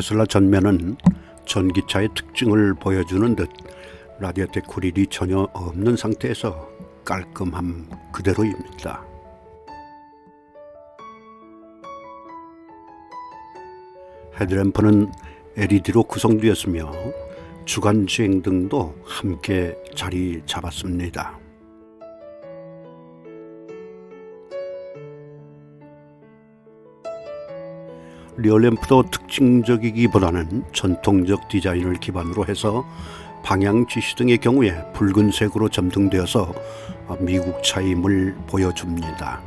테슬라 전면은 전기차의 특징을 보여주는 듯 라디오 데코릴이 전혀 없는 상태에서 깔끔함 그대로입니다. 헤드램프는 LED로 구성되었으며 주간 주행 등도 함께 자리 잡았습니다. 리얼램프도 특징적이기보다는 전통적 디자인을 기반으로 해서 방향 지시 등의 경우에 붉은색으로 점등되어서 미국 차임을 보여줍니다.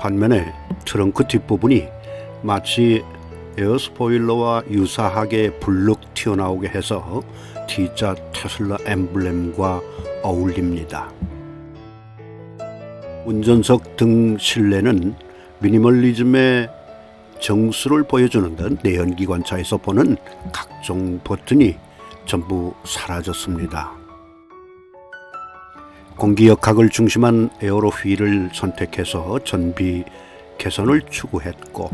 반면에 트렁크 뒷부분이 마치 에어스포일러와 유사하게 불룩 튀어나오게 해서 T자 테슬라 엠블렘과 어울립니다. 운전석 등 실내는 미니멀리즘의 정수를 보여주는 듯 내연기관차에서 보는 각종 버튼이 전부 사라졌습니다. 공기역학을 중심한 에어로 휠을 선택해서 전비 개선을 추구했고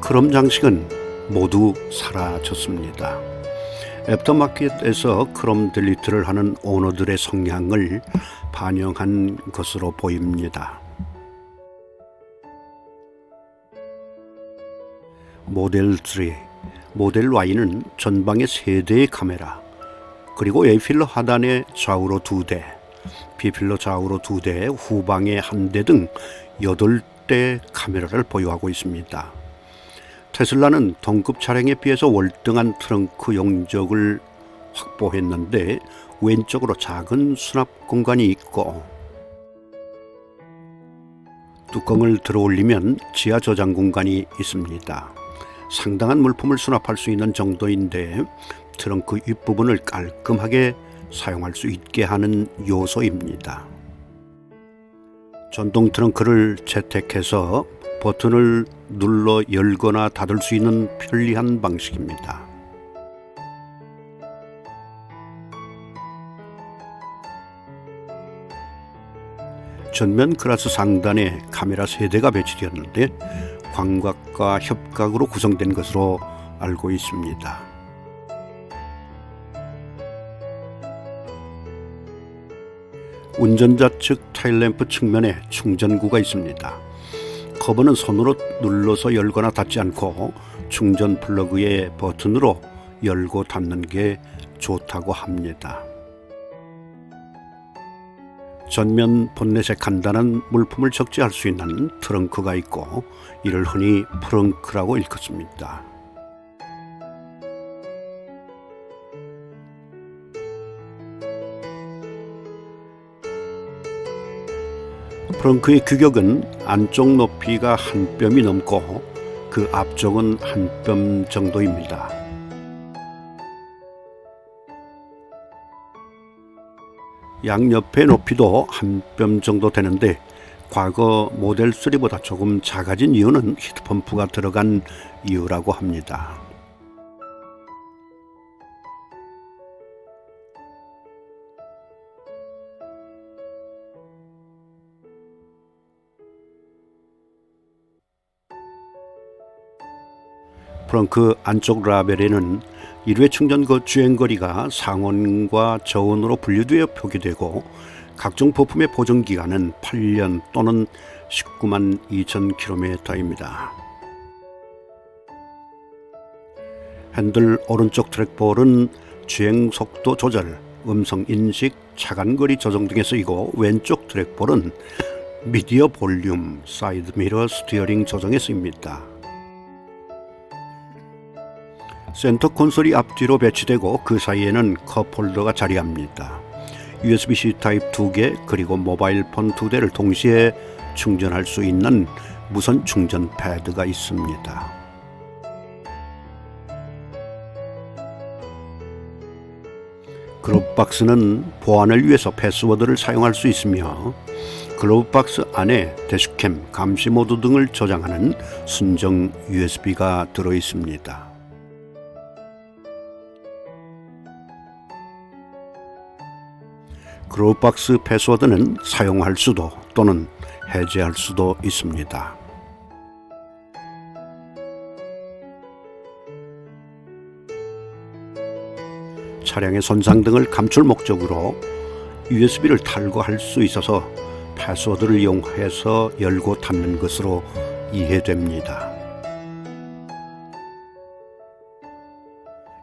크롬 장식은 모두 사라졌습니다. 애프터마켓에서 크롬 딜리트를 하는 오너들의 성향을 반영한 것으로 보입니다. 모델 3, 모델 Y는 전방에 세 대의 카메라, 그리고 A필러 하단에 좌우로 두 대, B필러 좌우로 두 대, 후방에 한대등 여덟 대 카메라를 보유하고 있습니다. 테슬라는 동급 차량에 비해서 월등한 트렁크 용적을 확보했는데 왼쪽으로 작은 수납 공간이 있고 뚜껑을 들어 올리면 지하 저장 공간이 있습니다. 상당한 물품을 수납할 수 있는 정도인데 트렁크 윗부분을 깔끔하게 사용할 수 있게 하는 요소입니다. 전동 트렁크를 채택해서 버튼을 눌러 열거나 닫을 수 있는 편리한 방식입니다. 전면 글라스 상단에 카메라 세대가 배치되었는데 광각과 협각으로 구성된 것으로 알고 있습니다. 운전자 측 타일램프 측면에 충전구가 있습니다. 커버는 손으로 눌러서 열거나 닫지 않고 충전 플러그의 버튼으로 열고 닫는 게 좋다고 합니다. 전면 본넷에 간단한 물품을 적재할 수 있는 트렁크가 있고 이를 흔히 프렁크라고 일컫습니다. 프렁크의 규격은 안쪽 높이가 한 뼘이 넘고 그 앞쪽은 한 뼘 정도입니다. 양옆의 높이도 한 뼘 정도 되는데 과거 모델 3보다 조금 작아진 이유는 히트펌프가 들어간 이유라고 합니다. 프렁크 안쪽 라벨에는 1회 충전 거 주행거리가 상온과 저온으로 분류되어 표기되고 각종 부품의 보증 기간은 8년 또는 19만 2천 킬로미터입니다. 핸들 오른쪽 트랙볼은 주행 속도 조절, 음성 인식, 차간거리 조정 등에 쓰이고 왼쪽 트랙볼은 미디어 볼륨, 사이드 미러 스티어링 조정에 쓰입니다. 센터 콘솔이 앞뒤로 배치되고 그 사이에는 컵홀더가 자리합니다. USB-C 타입 2개 그리고 모바일 폰 2대를 동시에 충전할 수 있는 무선 충전 패드가 있습니다. 글로브박스는 보안을 위해서 패스워드를 사용할 수 있으며 글로브박스 안에 대시캠, 감시 모드 등을 저장하는 순정 USB가 들어 있습니다. 그로박스 패스워드는 사용할 수도 또는 해제할 수도 있습니다. 차량의 손상 등을 감출 목적으로 USB를 탈거할 수 있어서 패스워드를 이용해서 열고 닫는 것으로 이해됩니다.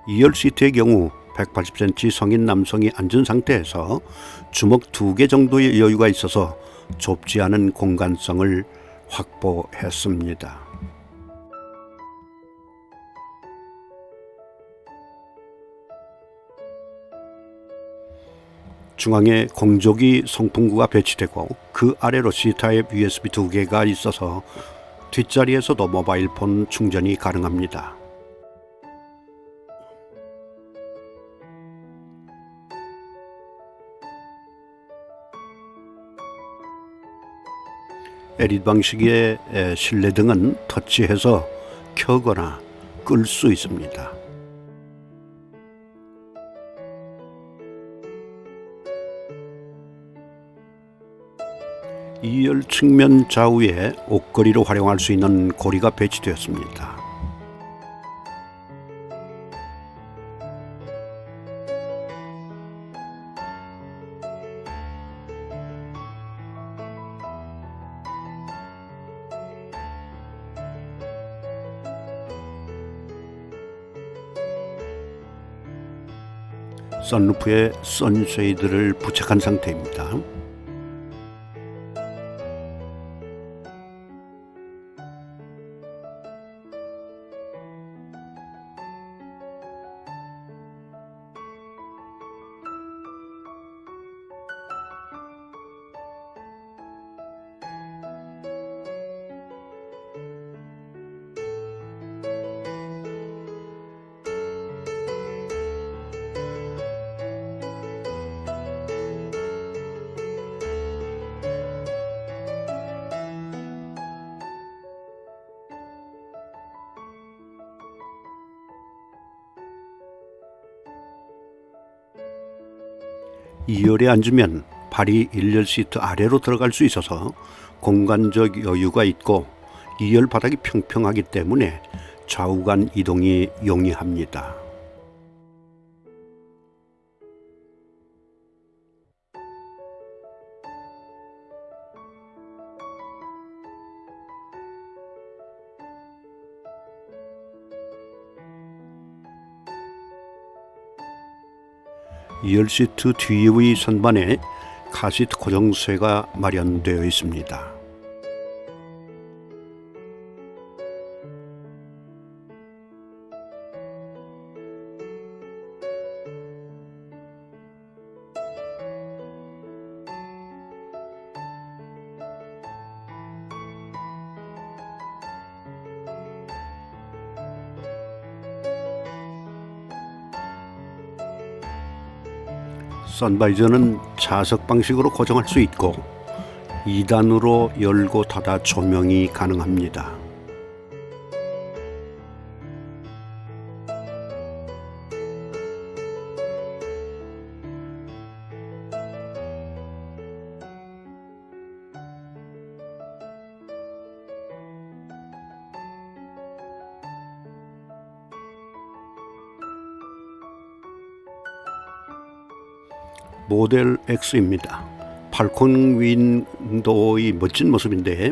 2열 시트의 경우 180cm 성인 남성이 앉은 상태에서 주먹 두 개 정도의 여유가 있어서 좁지 않은 공간성을 확보했습니다. 중앙에 공조기 송풍구가 배치되고 그 아래로 C타입 USB 두 개가 있어서 뒷자리에서도 모바일 폰 충전이 가능합니다. LED 방식의 에, 실내 등은 터치해서 켜거나 끌 수 있습니다. 2열 측면 좌우에 옷걸이로 활용할 수 있는 고리가 배치되었습니다. 선루프에 선쉐이드를 부착한 상태입니다. 이열에 앉으면 발이 1열 시트 아래로 들어갈 수 있어서 공간적 여유가 있고 2열 바닥이 평평하기 때문에 좌우 간 이동이 용이합니다. 열 시트 뒤의 선반에 카시트 고정쇠가 마련되어 있습니다. 선바이저는 자석 방식으로 고정할 수 있고 2단으로 열고 닫아 조명이 가능합니다. 모델 X입니다. 팔콘 윈도우의 멋진 모습인데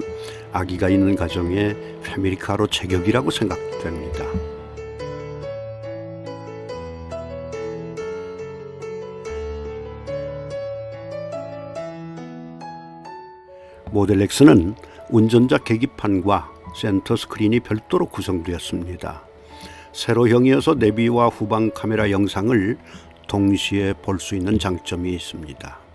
아기가 있는 가정에 패밀리카로 제격이라고 생각됩니다. 모델 X는 운전자 계기판과 센터 스크린이 별도로 구성되었습니다. 세로형이어서 내비와 후방 카메라 영상을 동시에 볼 수 있는 장점이 있습니다.